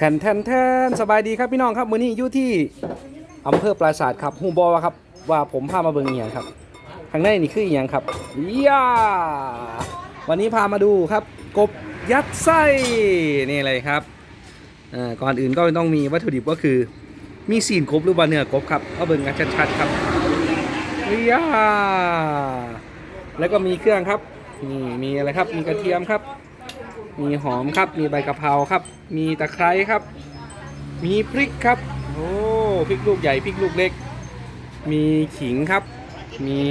แทนแทนแทนสบายดีครับพี่น้องครับมื้อนี้อยู่ที่อำเภอปราสาทครับฮูบอครับ ว่าผมพามาเบิ่งอีหยังครับข้างในนี่คืออีหยังครับย่าวันนี้พามาดูครับ กบยัดไส้นี่เลยครับอ่าก่อนอื่นก็ต้องมีวัตถุดิบก็คือ มีสีนกบหรือว่าเนื้อกบครับเอาเบิ่งกันชัดๆครับย่าแล้วก็มีเครื่องครับนี่มีอะไรครับมีกระเทียมครับ มีหอมครับ มีใบกะเพราครับ มีตะไคร้ครับ มีพริกครับ โอ้พริกลูกใหญ่พริกลูกเล็ก มีขิงครับ มี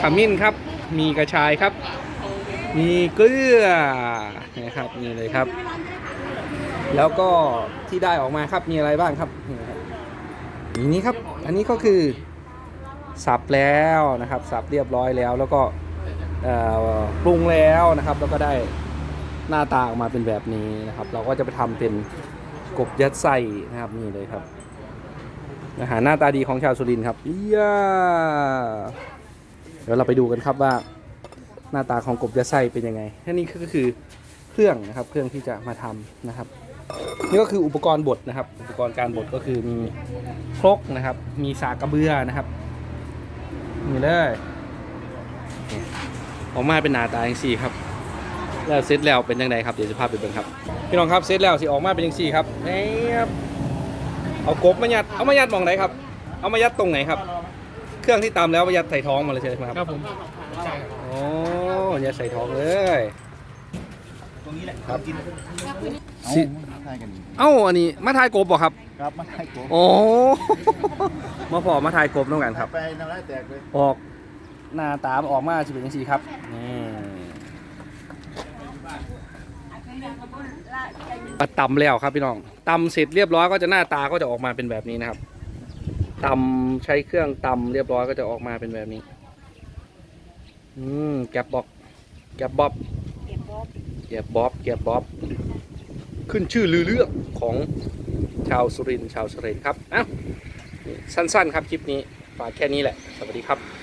ขมิ้นครับ มีกระชายครับ มีเกลือนะครับนี่เลยครับ แล้วก็ที่ได้ออกมาครับมีอะไรบ้างครับนี่ครับนี่นี่ครับ อันนี้ก็คือสับแล้วนะครับสับเรียบร้อยแล้วแล้วก็ปรุงแล้วนะครับ แล้วก็ได้ หน้าตาออกมาเป็นแบบนี้นะครับ เราก็จะไปทำเป็นกบยัดไส้นะครับนี่เลยครับอาหารหน้าตาดีของชาวสุรินทร์ครับเยี่ยเดี๋ยวเราไปดูกันครับว่าหน้าตาของกบยัดไส้เป็นยังไงท่านี่ก็คือเครื่องนะครับเครื่องที่จะมาทำนะครับนี่ก็คืออุปกรณ์บดนะครับ อุปกรณ์การบดก็คือมีครกนะครับ มีสากกระเบือนะครับนี่เลยออกมาเป็นหน้าตาอย่างสี่ครับ แล้วเซตแล้วเป็นยังไงครับเดี๋ยวจะพาไปเบิ่งครับพี่น้องครับเซตแล้วสิออกมาเป็นยังสี่ครับแอบเอากบมายัดเอามายัดหมองไหนครับ เอามายัดตรงไหนครับ เครื่องที่ตำแล้วมายัดใส่ท้องมาเลยใช่ไหมครับครับผมโอ้ยัดใส่ท้องเลยตรงนี้แหละครับกินสิเอามาทายกันเอ้าอันนี้มาทายกบบ่ครับครับมาทายโกบโอ้มาพอมาทายกบน้องกันครับไปน้ำลายแตกเลยออกหน้าตามออกมาจะเป็นยังสี่ครับนี่ อะตำแล้วครับพี่น้องตำเสร็จเรียบร้อยก็จะหน้าตาก็จะออกมาเป็นแบบนี้นะครับตำใช้เครื่องตำเรียบร้อยก็จะออกมาเป็นแบบนี้ อืมแกบบอกแกบบ๊อบแกบบ๊อบแกบบ๊อบขึ้นชื่อลือเรื่องของชาวสุรินทร์ชาวสุรินครับอ้าวสั้นๆ ครับคลิปนี้ฝากแค่นี้แหละ สวัสดีครับ